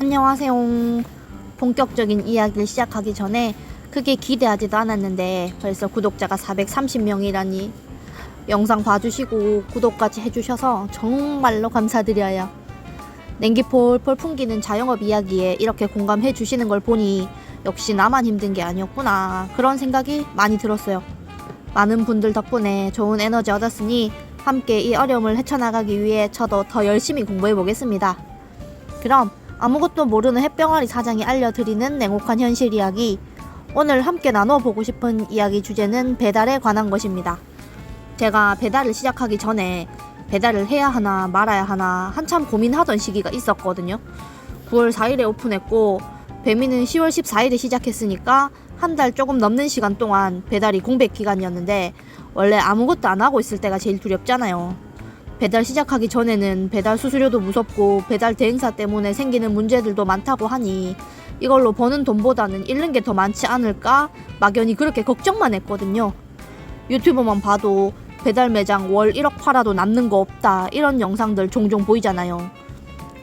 안녕하세요. 본격적인 이야기를 시작하기 전에 크게 기대하지도 않았는데 벌써 구독자가 430명이라니 영상 봐주시고 구독까지 해주셔서 정말로 감사드려요. 냉기 폴폴 풍기는 자영업 이야기에 이렇게 공감해 주시는 걸 보니 역시 나만 힘든 게 아니었구나 그런 생각이 많이 들었어요. 많은 분들 덕분에 좋은 에너지 얻었으니 함께 이 어려움을 헤쳐나가기 위해 저도 더 열심히 공부해 보겠습니다. 그럼 아무것도 모르는 햇병아리 사장이 알려드리는 냉혹한 현실 이야기. 오늘 함께 나눠보고 싶은 이야기 주제는 배달에 관한 것입니다. 제가 배달을 시작하기 전에 배달을 해야 하나 말아야 하나 한참 고민하던 시기가 있었거든요. 9월 4일에 오픈했고 배미는 10월 14일에 시작했으니까 한 달 조금 넘는 시간 동안 배달이 공백 기간이었는데 원래 아무것도 안 하고 있을 때가 제일 두렵잖아요. 배달 시작하기 전에는 배달 수수료도 무섭고 배달 대행사 때문에 생기는 문제들도 많다고 하니 이걸로 버는 돈보다는 잃는 게 더 많지 않을까 막연히 그렇게 걱정만 했거든요. 유튜브만 봐도 배달 매장 월 1억 팔아도 남는 거 없다 이런 영상들 종종 보이잖아요.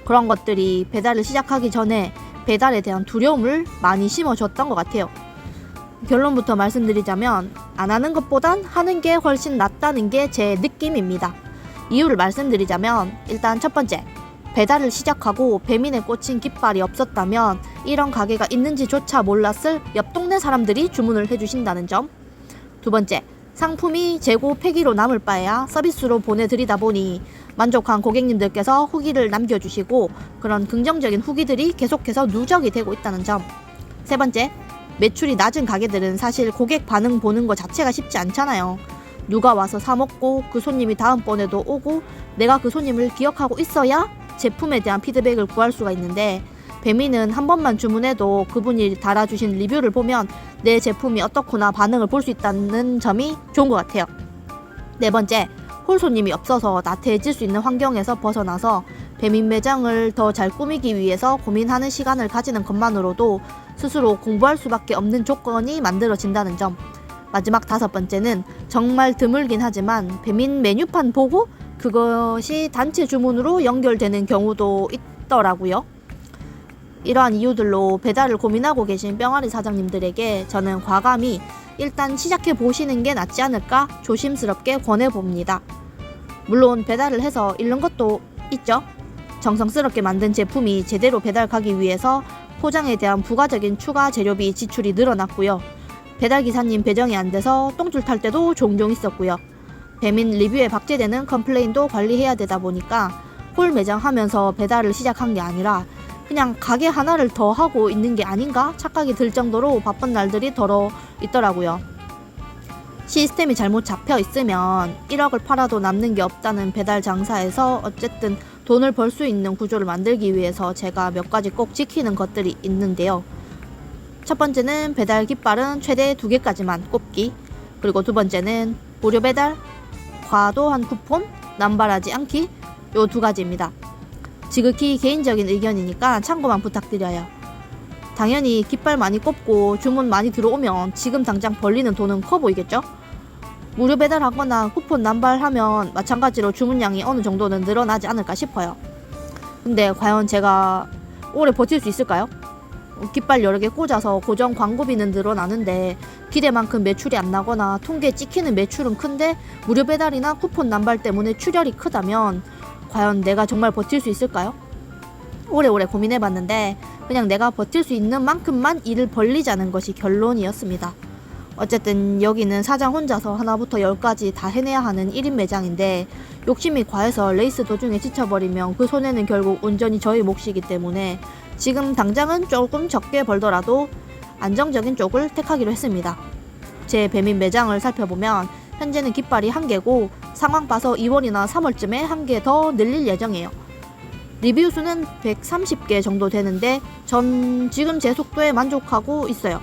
그런 것들이 배달을 시작하기 전에 배달에 대한 두려움을 많이 심어줬던 것 같아요. 결론부터 말씀드리자면 안 하는 것보단 하는 게 훨씬 낫다는 게 제 느낌입니다. 이유를 말씀드리자면 일단 첫 번째 배달을 시작하고 배민에 꽂힌 깃발이 없었다면 이런 가게가 있는지조차 몰랐을 옆 동네 사람들이 주문을 해주신다는 점. 두 번째 상품이 재고 폐기로 남을 바에야 서비스로 보내드리다 보니 만족한 고객님들께서 후기를 남겨주시고 그런 긍정적인 후기들이 계속해서 누적이 되고 있다는 점. 세 번째 매출이 낮은 가게들은 사실 고객 반응 보는 것 자체가 쉽지 않잖아요. 누가 와서 사 먹고 그 손님이 다음번에도 오고 내가 그 손님을 기억하고 있어야 제품에 대한 피드백을 구할 수가 있는데 배미는 한 번만 주문해도 그분이 달아주신 리뷰를 보면 내 제품이 어떻구나 반응을 볼 수 있다는 점이 좋은 것 같아요. 네 번째, 홀 손님이 없어서 나태해질 수 있는 환경에서 벗어나서 배민 매장을 더 잘 꾸미기 위해서 고민하는 시간을 가지는 것만으로도 스스로 공부할 수밖에 없는 조건이 만들어진다는 점. 마지막 다섯 번째는 정말 드물긴 하지만 배민 메뉴판 보고 그것이 단체 주문으로 연결되는 경우도 있더라고요. 이러한 이유들로 배달을 고민하고 계신 뿅아리 사장님들에게 저는 과감히 일단 시작해 보시는 게 낫지 않을까 조심스럽게 권해 봅니다. 물론 배달을 해서 잃는 것도 있죠. 정성스럽게 만든 제품이 제대로 배달 가기 위해서 포장에 대한 부가적인 추가 재료비 지출이 늘어났고요. 배달 기사님 배정이 안 돼서 똥줄 탈 때도 종종 있었고요. 배민 리뷰에 박제되는 컴플레인도 관리해야 되다 보니까 홀 매장 하면서 배달을 시작한 게 아니라 그냥 가게 하나를 더 하고 있는 게 아닌가 착각이 들 정도로 바쁜 날들이 더러 있더라고요. 시스템이 잘못 잡혀 있으면 1억을 팔아도 남는 게 없다는 배달 장사에서 어쨌든 돈을 벌 수 있는 구조를 만들기 위해서 제가 몇 가지 꼭 지키는 것들이 있는데요. 첫 번째는 배달 깃발은 최대 두 개까지만 꼽기. 그리고 두 번째는 무료 배달, 과도한 쿠폰, 남발하지 않기. 요 두 가지입니다. 지극히 개인적인 의견이니까 참고만 부탁드려요. 당연히 깃발 많이 꼽고 주문 많이 들어오면 지금 당장 벌리는 돈은 커 보이겠죠? 무료 배달하거나 쿠폰 남발하면 마찬가지로 주문량이 어느 정도는 늘어나지 않을까 싶어요. 근데 과연 제가 오래 버틸 수 있을까요? 깃발 여러 개 꽂아서 고정 광고비는 늘어나는데 기대만큼 매출이 안 나거나 통계에 찍히는 매출은 큰데 무료 배달이나 쿠폰 남발 때문에 출혈이 크다면 과연 내가 정말 버틸 수 있을까요? 오래오래 고민해봤는데 그냥 내가 버틸 수 있는 만큼만 일을 벌리자는 것이 결론이었습니다. 어쨌든 여기는 사장 혼자서 하나부터 열까지 다 해내야 하는 1인 매장인데 욕심이 과해서 레이스 도중에 지쳐버리면 그 손해는 결국 온전히 저희 몫이기 때문에 지금 당장은 조금 적게 벌더라도 안정적인 쪽을 택하기로 했습니다. 제 배민 매장을 살펴보면 현재는 깃발이 한 개고 상황 봐서 2월이나 3월쯤에 한 개 더 늘릴 예정이에요. 리뷰 수는 130개 정도 되는데 전 지금 제 속도에 만족하고 있어요.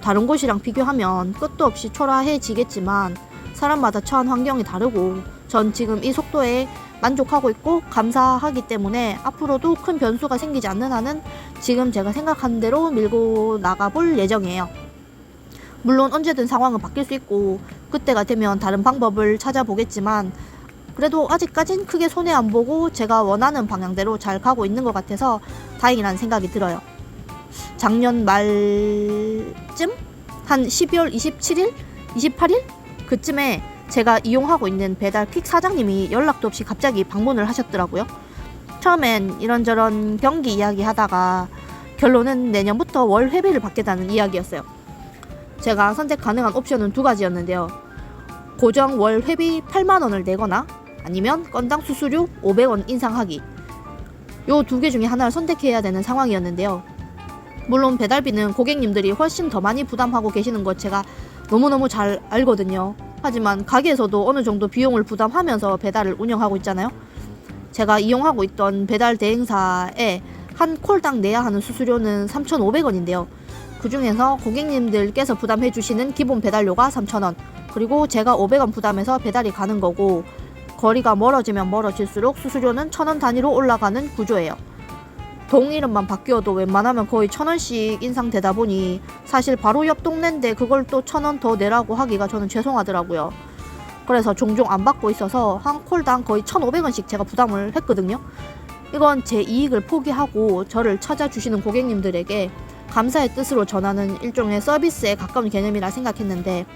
다른 곳이랑 비교하면 끝도 없이 초라해지겠지만 사람마다 처한 환경이 다르고 전 지금 이 속도에 만족하고 있고 감사하기 때문에 앞으로도 큰 변수가 생기지 않는 한은 지금 제가 생각한 대로 밀고 나가볼 예정이에요. 물론 언제든 상황은 바뀔 수 있고 그때가 되면 다른 방법을 찾아보겠지만 그래도 아직까진 크게 손해 안 보고 제가 원하는 방향대로 잘 가고 있는 것 같아서 다행이라는 생각이 들어요. 작년 말쯤 한 12월 27일, 28일 그쯤에 제가 이용하고 있는 배달 퀵 사장님이 연락도 없이 갑자기 방문을 하셨더라고요. 처음엔 이런저런 경기 이야기 하다가 결론은 내년부터 월 회비를 받겠다는 이야기였어요. 제가 선택 가능한 옵션은 두 가지였는데요. 고정 월 회비 8만 원을 내거나 아니면 건당 수수료 500원 인상하기. 요 두 개 중에 하나를 선택해야 되는 상황이었는데요. 물론 배달비는 고객님들이 훨씬 더 많이 부담하고 계시는 것 제가 너무너무 잘 알거든요. 하지만 가게에서도 어느 정도 비용을 부담하면서 배달을 운영하고 있잖아요. 제가 이용하고 있던 배달 대행사에 한 콜당 내야 하는 수수료는 3,500원인데요. 그 중에서 고객님들께서 부담해 주시는 기본 배달료가 3,000원, 그리고 제가 500원 부담해서 배달이 가는 거고, 거리가 멀어지면 멀어질수록 수수료는 1,000원 단위로 올라가는 구조예요. 동 이름만 바뀌어도 웬만하면 거의 1,000원씩 인상되다 보니 사실 바로 옆 동네인데 그걸 또 1,000원 더 내라고 하기가 저는 죄송하더라고요. 그래서 종종 안 받고 있어서 한 콜당 거의 1,500원씩 제가 부담을 했거든요. 이건 제 이익을 포기하고 저를 찾아주시는 고객님들에게 감사의 뜻으로 전하는 일종의 서비스에 가까운 개념이라 생각했는데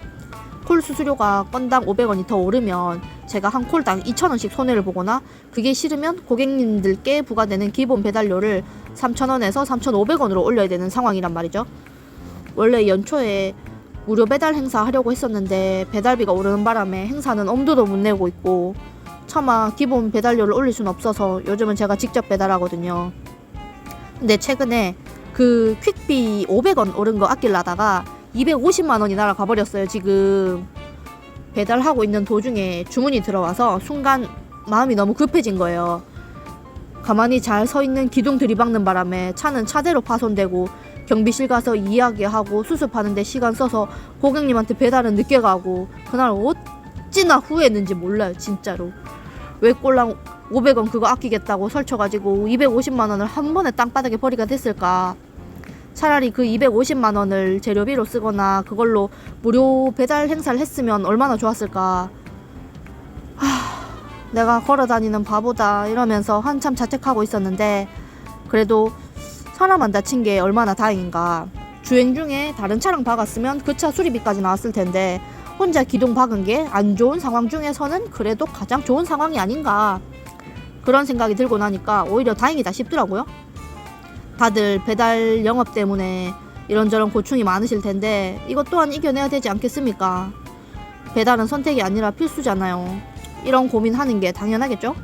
콜 수수료가 건당 500원이 더 오르면 제가 한 콜당 2,000원씩 손해를 보거나 그게 싫으면 고객님들께 부과되는 기본 배달료를 3,000원에서 3,500원으로 올려야 되는 상황이란 말이죠. 원래 연초에 무료 배달 행사 하려고 했었는데 배달비가 오르는 바람에 행사는 엄두도 못 내고 있고 차마 기본 배달료를 올릴 수는 없어서 요즘은 제가 직접 배달하거든요. 근데 최근에 그 퀵비 500원 오른 거 아낄라다가 250만 원이 날아가 버렸어요. 지금 배달하고 있는 도중에 주문이 들어와서 순간 마음이 너무 급해진 거예요. 가만히 잘 서 있는 기둥 들이박는 바람에 차는 차대로 파손되고 경비실 가서 이야기하고 수습하는데 시간 써서 고객님한테 배달은 늦게 가고 그날 어찌나 후회했는지 몰라요 진짜로 왜 꼴랑 500원 그거 아끼겠다고 설쳐가지고 250만 원을 한 번에 땅바닥에 버리가 됐을까 차라리 그 250만 원을 재료비로 쓰거나 그걸로 무료 배달 행사를 했으면 얼마나 좋았을까 하, 내가 걸어 다니는 바보다 이러면서 한참 자책하고 있었는데 그래도 사람 안 다친 게 얼마나 다행인가. 주행 중에 다른 차랑 박았으면 그 차 수리비까지 나왔을 텐데 혼자 기둥 박은 게 안 좋은 상황 중에서는 그래도 가장 좋은 상황이 아닌가. 그런 생각이 들고 나니까 오히려 다행이다 싶더라고요. 다들 배달 영업 때문에 이런저런 고충이 많으실 텐데 이것 또한 이겨내야 되지 않겠습니까? 배달은 선택이 아니라 필수잖아요. 이런 고민하는 게 당연하겠죠?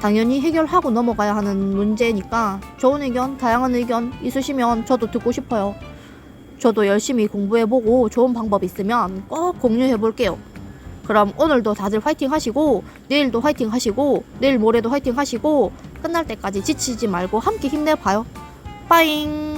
당연히 해결하고 넘어가야 하는 문제니까 좋은 의견, 다양한 의견 있으시면 저도 듣고 싶어요. 저도 열심히 공부해보고 좋은 방법 있으면 꼭 공유해볼게요. 그럼 오늘도 다들 화이팅 하시고, 내일도 화이팅 하시고, 내일 모레도 화이팅 하시고, 끝날 때까지 지치지 말고 함께 힘내봐요. 拜